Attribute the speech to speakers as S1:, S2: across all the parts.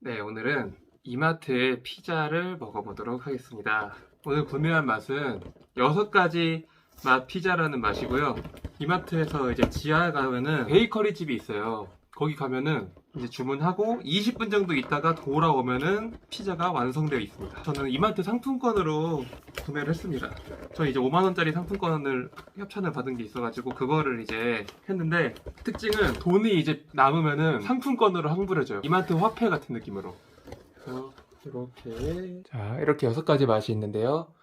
S1: 네, 오늘은 이마트의 피자를 먹어보도록 하겠습니다. 오늘 구매한 맛은 여섯 가지 맛 피자라는 맛이고요. 이마트에서 이제 지하에 가면은 베이커리 집이 있어요. 거기 가면은 이제 주문하고 20분 정도 있다가 돌아오면은 피자가 완성되어 있습니다. 저는 이마트 상품권으로 구매를 했습니다. 저 이제 5만 원짜리 상품권을 협찬을 받은 게 있어가지고 그거를 이제 했는데 특징은 돈이 이제 남으면은 상품권으로 환불해줘요. 이마트 화폐 같은 느낌으로. 그래서 이렇게 자 이렇게 여섯 가지 맛이 있는데요.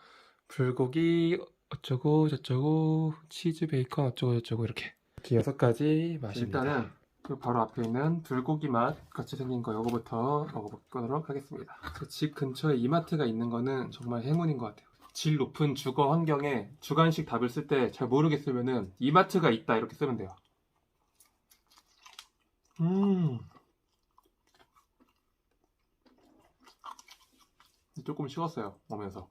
S1: 불고기 어쩌고 저쩌고 치즈 베이컨 어쩌고 저쩌고 이렇게 이렇게 여섯 가지 맛입니다. 일단은 그 바로 앞에 있는 불고기 맛 같이 생긴 거 이거부터 먹어보도록 하겠습니다. 그집 근처에 이마트가 있는 거는 정말 행운인 것 같아요. 질 높은 주거 환경에 주간식 답을 쓸 때 잘 모르겠으면은 이마트가 있다 이렇게 쓰면 돼요. 음. 조금 식었어요 오면서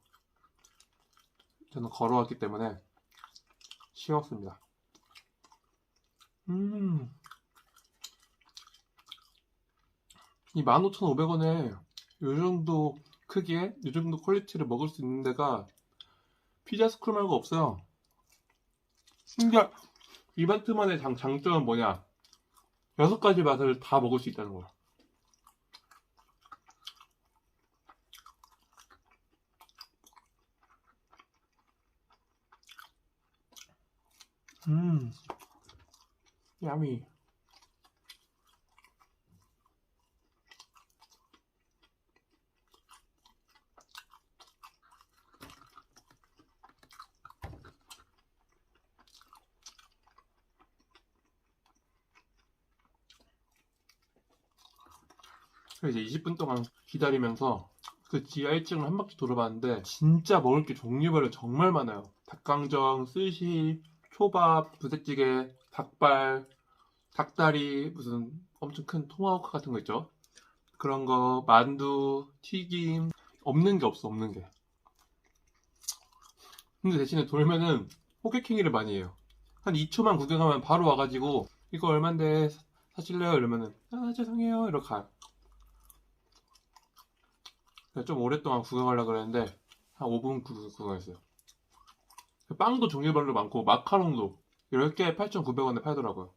S1: 저는 걸어왔기 때문에 식었습니다. 음. 이 15,500원에 요 정도 크기에 요 정도 퀄리티를 먹을 수 있는 데가 피자 스쿨 말고 없어요. 근데 이마트만의 장, 장점은 뭐냐? 여섯 가지 맛을 다 먹을 수 있다는 거야. 음, 야미. 이제 20분 동안 기다리면서 그 지하 1층을 한 바퀴 돌아봤는데 진짜 먹을 게 종류별로 정말 많아요. 닭강정, 스시, 초밥, 부대찌개, 닭발, 닭다리, 무슨 엄청 큰 토마호크 같은 거 있죠? 그런 거, 만두, 튀김, 없는 게 없어, 없는 게. 근데 대신에 돌면은 호객행위를 많이 해요. 한 2초만 구경하면 바로 와가지고 이거 얼만데 사- 사실래요? 이러면은 아 죄송해요 이렇게 가요. 좀 오랫동안 구경하려고 그랬는데 한 5분 구- 구경했어요. 빵도 종류별로 많고 마카롱도 10개에 8,900원에 팔더라고요.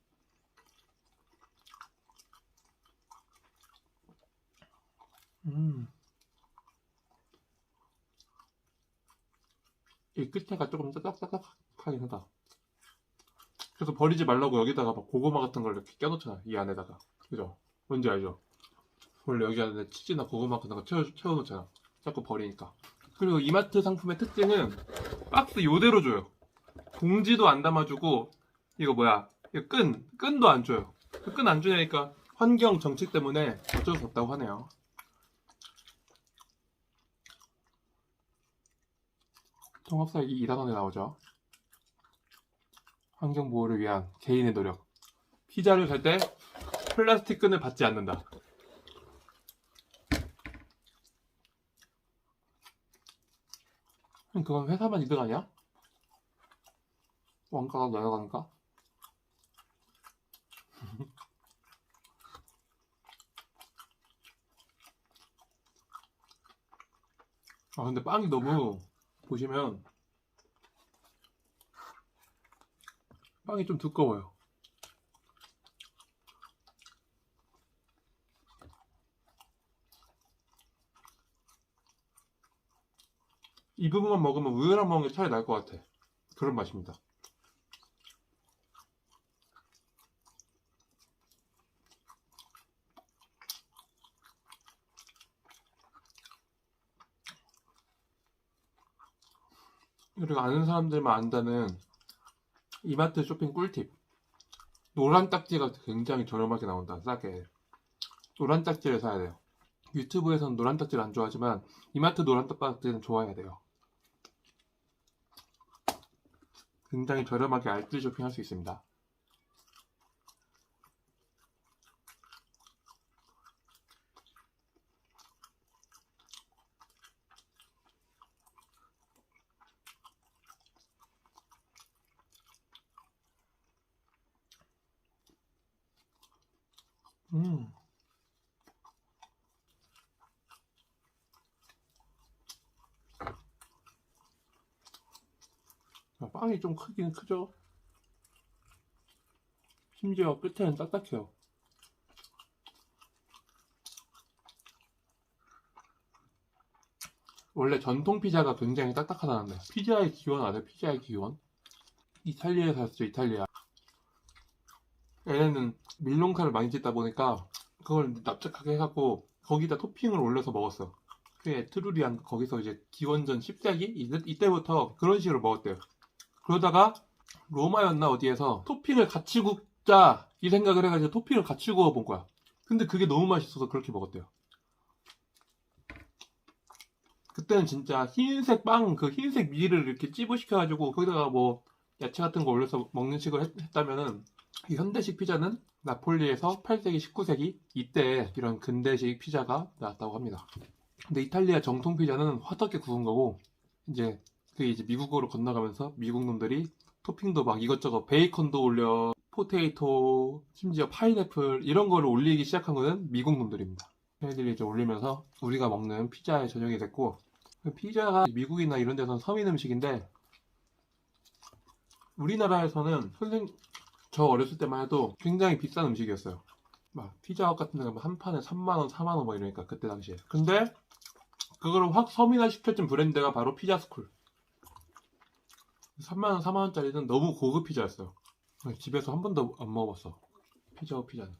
S1: 음. 이 끝에가 조금 딱딱딱하긴 하다. 그래서 버리지 말라고 여기다가 막 고구마 같은 걸 이렇게 껴놓잖아. 이 안에다가. 그죠? 뭔지 알죠? 원래 여기 안에 치즈나 고구마 같은 거 채워, 채워놓잖아. 자꾸 버리니까. 그리고 이마트 상품의 특징은 박스 요대로 줘요. 봉지도 안 담아주고, 이거 뭐야. 이거 끈, 끈도 안 줘요. 그끈안 주냐니까 환경 정책 때문에 어쩔 수 없다고 하네요. 통합사기 2단원에 나오죠. 환경 보호를 위한 개인의 노력. 피자를 살 때 플라스틱 끈을 받지 않는다. 그럼 그건 회사만 이득 아니야? 원가가 내려가니까? 아 근데 빵이 너무 보시면 빵이 좀 두꺼워요. 이 부분만 먹으면 우유랑 먹는 게 차이 날 것 같아. 그런 맛입니다. 그리고 아는 사람들만 안다는 이마트 쇼핑 꿀팁. 노란 딱지가 굉장히 저렴하게 나온다. 싸게. 노란 딱지를 사야 돼요. 유튜브에서는 노란 딱지를 안 좋아하지만 이마트 노란 딱지는 좋아해야 돼요. 굉장히 저렴하게 알뜰 쇼핑할 수 있습니다. 음. 빵이 좀 크긴 크죠. 심지어 끝에는 딱딱해요. 원래 전통 피자가 굉장히 딱딱하다는데 피자의 기원 아세요? 피자의 기원? 이탈리아에서 왔죠 이탈리아 얘네는 밀롱카를 많이 짓다 보니까 그걸 납작하게 해갖고 거기다 토핑을 올려서 먹었어 그 에트루리안 거기서 이제 기원전 10세기 이때, 이때부터 그런 식으로 먹었대요 그러다가 로마였나 어디에서 토핑을 같이 굽자 이 생각을 해가지고 토핑을 같이 구워 본 거야 근데 그게 너무 맛있어서 그렇게 먹었대요 그때는 진짜 흰색 빵, 그 흰색 밀을 이렇게 찌부시켜가지고 거기다가 뭐 야채 같은 거 올려서 먹는 식으로 했, 했다면은 이 현대식 피자는 나폴리에서 8세기, 19세기 이때 이런 근대식 피자가 나왔다고 합니다. 근데 이탈리아 정통 피자는 화덕에 구운 거고 이제 그 이제 미국으로 건너가면서 미국 놈들이 토핑도 막 이것저것 베이컨도 올려 포테이토 심지어 파인애플 이런 거를 올리기 시작한 거는 미국 놈들입니다. 걔네들이 이제 올리면서 우리가 먹는 피자의 전형이 됐고 그 피자가 미국이나 이런 데서는 서민 음식인데 우리나라에서는 선생 저 어렸을 때만 해도 굉장히 비싼 음식이었어요. 막 피자헛 같은 데가 한 판에 3만 원, 4만 원 뭐 이러니까 그때 당시에. 근데 그거를 확 서민화 시켜준 브랜드가 바로 피자스쿨. 3만원, 4만원짜리는 너무 고급 피자였어요. 집에서 한 번도 안 먹어봤어. 피자헛 피자는.